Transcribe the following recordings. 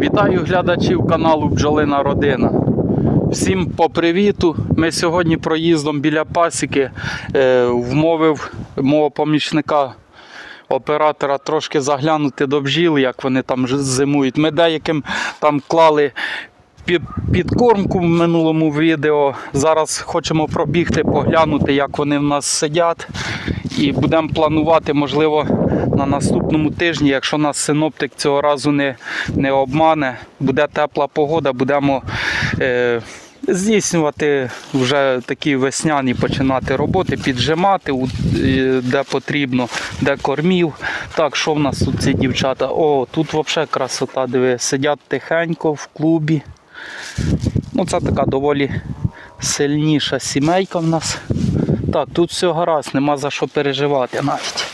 Вітаю глядачів каналу Бджолина Родина. Всім по привіту. Ми сьогодні проїздом біля пасіки е, вмовив мого помічника оператора трошки заглянути до бджіл, як вони там зимують. Ми деяким там клали під, підкормку в минулому відео. Зараз хочемо пробігти, поглянути, як вони в нас сидять. І будемо планувати, можливо, на наступному тижні, якщо нас синоптик цього разу не, не обмане, буде тепла погода, будемо е, здійснювати вже такі весняні починати роботи, піджимати, е, де потрібно, де кормів. Так, що в нас тут ці дівчата? О, тут взагалі красота, диви, сидять тихенько в клубі. Ну, це така доволі сильніша сімейка в нас. Так, тут все гаразд, нема за що переживати навіть.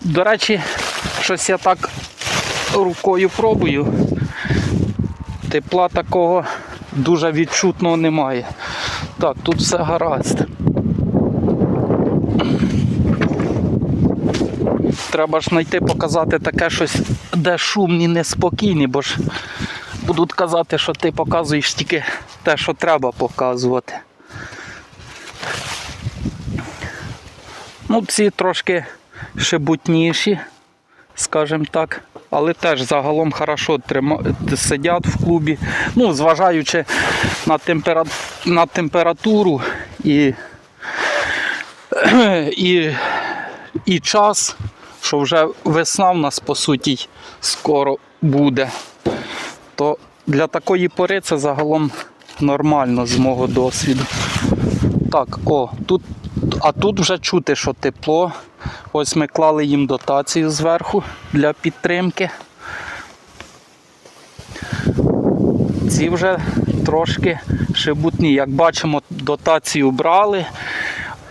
До речі, щось я так рукою пробую. Тепла такого дуже відчутного немає. Так, тут все гаразд. Треба ж знайти, показати таке щось, де шумні, неспокійні, бо ж будуть казати, що ти показуєш тільки те, що треба показувати. Ну, ці трошки шебутніші, скажімо так. Але теж загалом хорошо трима... сидять в клубі. Ну, зважаючи на, темпера... на температуру і... і... і час, що вже весна в нас по суті скоро буде, то для такої пори це загалом нормально з мого досвіду. Так, о, тут, а тут вже чути, що тепло. Ось ми клали їм дотацію зверху для підтримки. Ці вже трошки шебутні. Як бачимо, дотацію брали.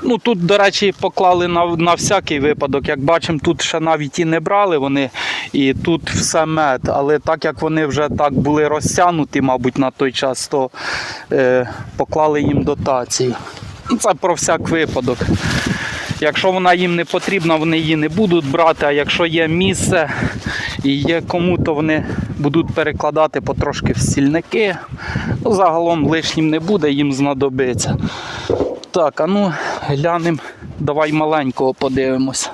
Ну тут, до речі, поклали на, на всякий випадок. Як бачимо, тут ще навіть і не брали вони, і тут все мед. Але так як вони вже так були розтягнуті, мабуть, на той час, то е, поклали їм дотацію. Ну, Це про всяк випадок. Якщо вона їм не потрібна, вони її не будуть брати, а якщо є місце і є кому, то вони будуть перекладати потрошки в стільники. Ну, загалом лишнім не буде, їм знадобиться. Так, а ну глянемо, давай маленького подивимося.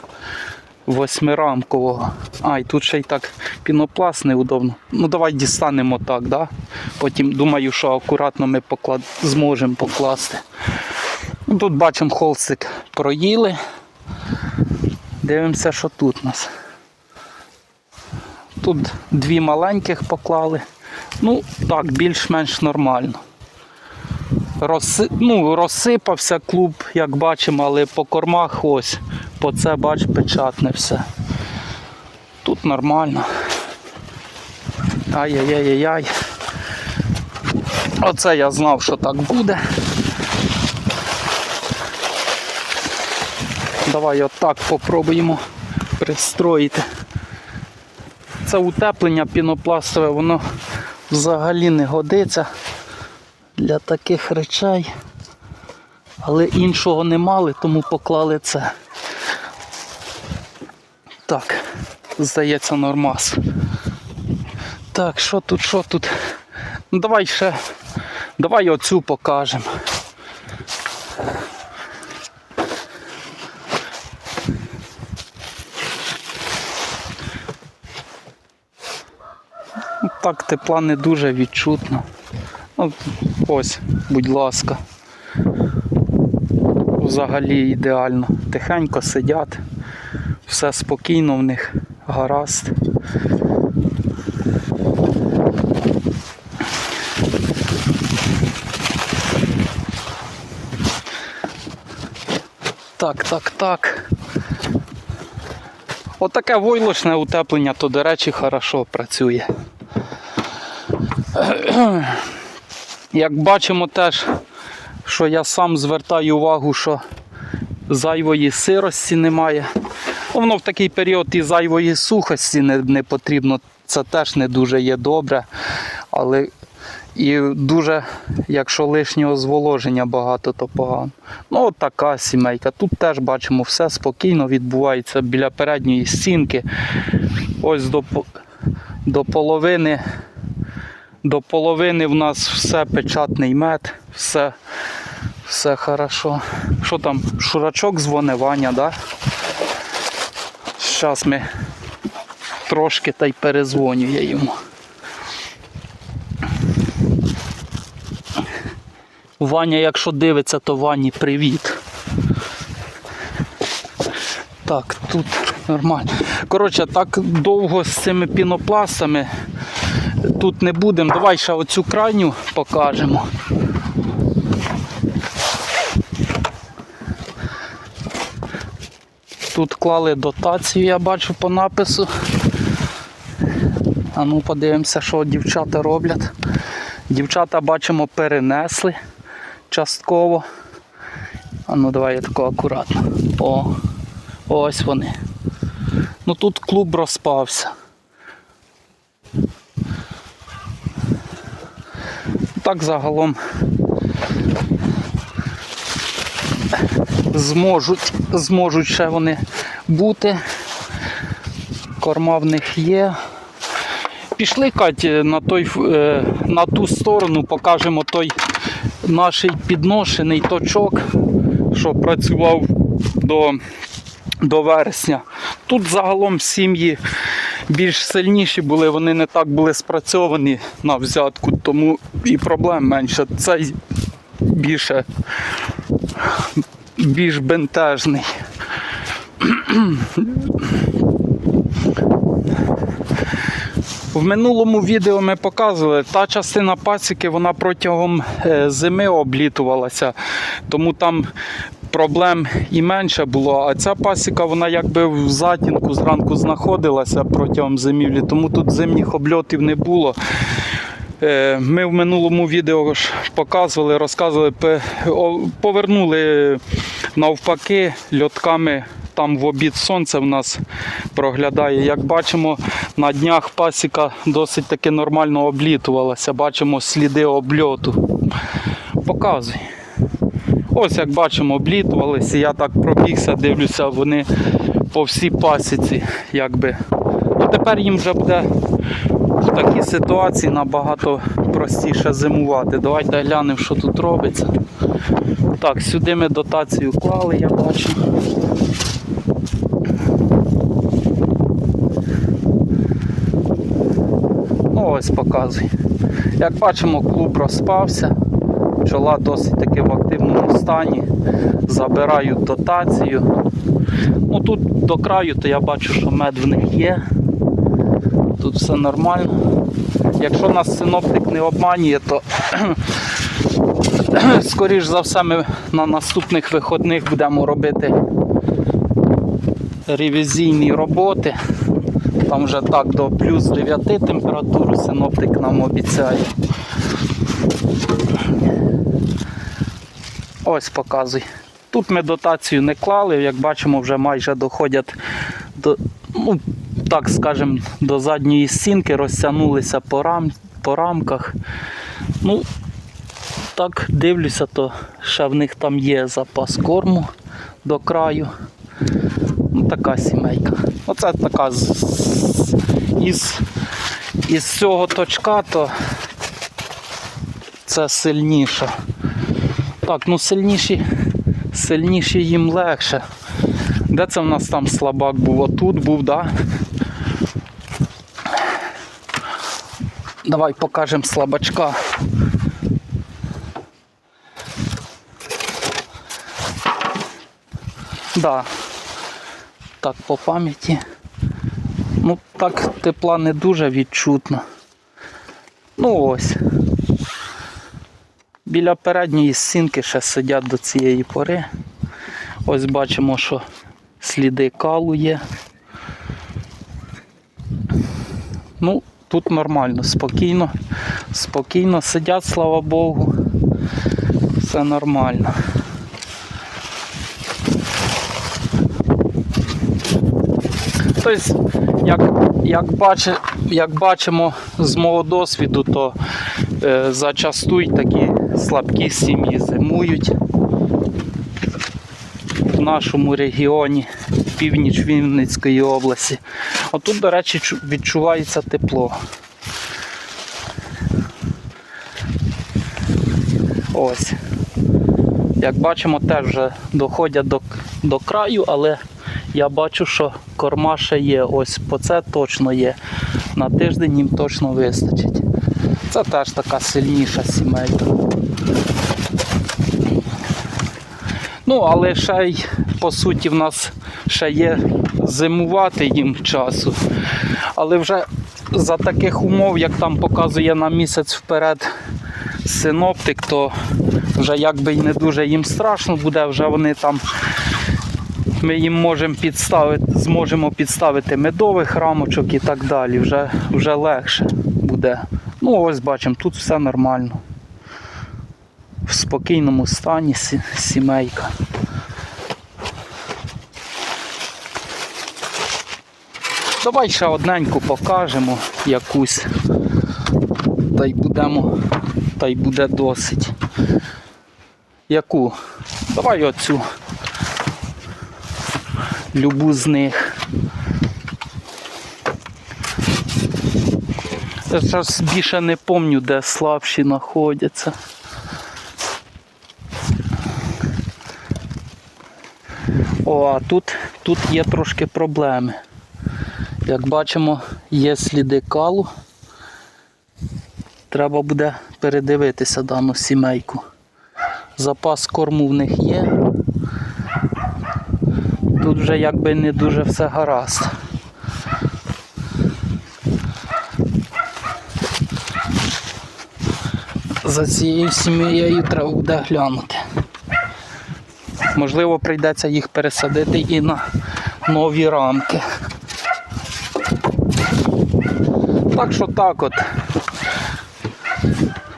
Восьмирамкового. А, і тут ще й так пінопласт неудобно. Ну давай дістанемо так, да? Потім думаю, що акуратно ми поклад... зможемо покласти. Ну, Тут бачимо холстик проїли. Дивимося, що тут у нас. Тут дві маленьких поклали. Ну, так, більш-менш нормально. Розси... Ну, розсипався клуб, як бачимо, але по кормах ось. По це, бач, печатне все. Тут нормально. Ай-яй-яй-яй. Оце я знав, що так буде. Давай отак попробуємо пристроїти. Це утеплення пінопластове, воно взагалі не годиться для таких речей. Але іншого не мали, тому поклали це. Так, здається, нормас. Так, що тут, що тут? Ну давай ще. Давай оцю покажемо. Так, тепла не дуже відчутно. Ну, ось, будь ласка. Взагалі ідеально. Тихенько сидять, все спокійно в них, гаразд. Так, так, так. Отаке войлочне утеплення, то, до речі, хорошо працює. Як бачимо теж, що я сам звертаю увагу, що зайвої сирості немає. Ну, Воно в такий період і зайвої сухості не, не потрібно. Це теж не дуже є добре. Але і дуже, якщо лишнього зволоження багато, то погано. Ну, от така сімейка. Тут теж бачимо, все спокійно відбувається біля передньої стінки. Ось до, До половини, до половини в нас все печатний мед, все, все хорошо. Що там, шурачок дзвоне, Ваня, да? Зараз ми трошки та й перезвоню я йому. Ваня, якщо дивиться, то Вані привіт. Так, тут нормально. Коротше, так довго з цими пінопластами тут не будемо. Давай ще оцю крайню покажемо. Тут клали дотацію, я бачу по напису. А ну подивимося, що дівчата роблять. Дівчата бачимо перенесли частково. А ну давай я тако акуратно. О, ось вони. Ну тут клуб розпався. Так загалом зможуть, зможуть ще вони бути. Корма в них є. Пішли, Кать, на, той, е, на ту сторону, покажемо той наш підношений точок, що працював до, до вересня. Тут загалом сім'ї більш сильніші були, вони не так були спрацьовані на взятку, тому і проблем менше. Цей більше більш бентежний. В минулому відео ми показували, та частина пасіки вона протягом е, зими облітувалася, тому там проблем і менше було. А ця пасіка вона якби в затінку зранку знаходилася протягом зимівлі, тому тут зимніх обльотів не було. Е, Ми в минулому відео ж показували, розказували, повернули навпаки льотками. Там в обід сонце в нас проглядає. Як бачимо, на днях пасіка досить таки нормально облітувалася. Бачимо сліди обльоту. Показуй. Ось як бачимо, облітувалися. Я так пробігся, дивлюся, вони по всій пасіці. Якби. Ну, тепер їм вже буде в такій ситуації набагато простіше зимувати. Давайте глянемо, що тут робиться. Так, сюди ми дотацію клали, я бачу. Ну, ось показуй. Як бачимо, клуб розпався. Пчола досить таки в активному стані. Забирають дотацію. Ну тут до краю, то я бачу, що мед в них є. Тут все нормально. Якщо нас синоптик не обманює, то скоріш за все ми на наступних виходних будемо робити ревізійні роботи. Там вже так до плюс 9 температуру синоптик нам обіцяє. Ось показуй. Тут ми дотацію не клали, як бачимо, вже майже доходять до, ну, так скажем, до задньої стінки, розтягнулися по, рам, по рамках. Ну, так дивлюся, то ще в них там є запас корму до краю. Ну, така сімейка. Оце така з, з- із, із цього точка, то це сильніша. Так, ну сильніші, сильніші їм легше. Де це в нас там слабак був? Отут був, так? Да? Давай покажемо слабачка. Да. Так, по пам'яті. Ну, так тепла не дуже відчутно. Ну ось. Біля передньої стінки ще сидять до цієї пори. Ось бачимо, що сліди калу є. Ну, тут нормально, спокійно, спокійно сидять, слава Богу. Все нормально. Тобто, як, як, бачи, як бачимо з мого досвіду, то е, зачасту такі слабкі сім'ї зимують в нашому регіоні. північ Вінницької області. Отут, до речі, відчувається тепло. Ось. Як бачимо, теж вже доходять до, до краю, але я бачу, що корма ще є. Ось по це точно є. На тиждень їм точно вистачить. Це теж така сильніша сімейка. Ну, але ще й по суті в нас ще є зимувати їм часу. Але вже за таких умов, як там показує на місяць вперед синоптик, то вже якби й не дуже їм страшно буде, вже вони там. Ми їм можемо підставити, зможемо підставити медових рамочок і так далі. Вже, вже легше буде. Ну, ось бачимо, тут все нормально. В спокійному стані сі- сімейка. Давай ще одненьку покажемо якусь. Та й будемо, та й буде досить. Яку? Давай оцю. Любу з них. Зараз більше не пам'ятаю, де слабші знаходяться. О, а тут, тут є трошки проблеми. Як бачимо, є сліди калу. Треба буде передивитися дану сімейку. Запас корму в них є. Тут вже якби не дуже все гаразд. За цією сім'єю треба буде глянути. Можливо, прийдеться їх пересадити і на нові рамки. Так що так от.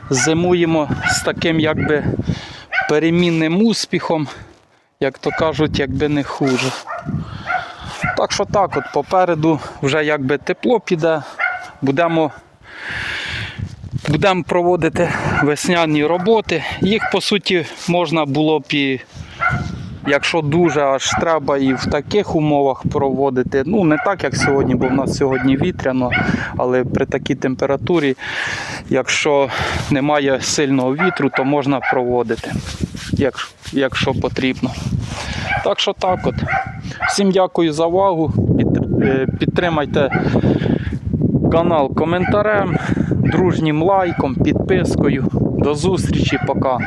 Зимуємо з таким якби перемінним успіхом, як то кажуть, якби не хуже. Так що так, от попереду вже якби тепло піде, будемо, будемо проводити весняні роботи. Їх по суті можна було б і якщо дуже аж треба і в таких умовах проводити. Ну, не так, як сьогодні, бо в нас сьогодні вітряно, але при такій температурі, якщо немає сильного вітру, то можна проводити, як, якщо потрібно. Так що так от. Всім дякую за увагу. Е, Підтримайте канал коментарем, дружнім лайком, підпискою. До зустрічі, пока.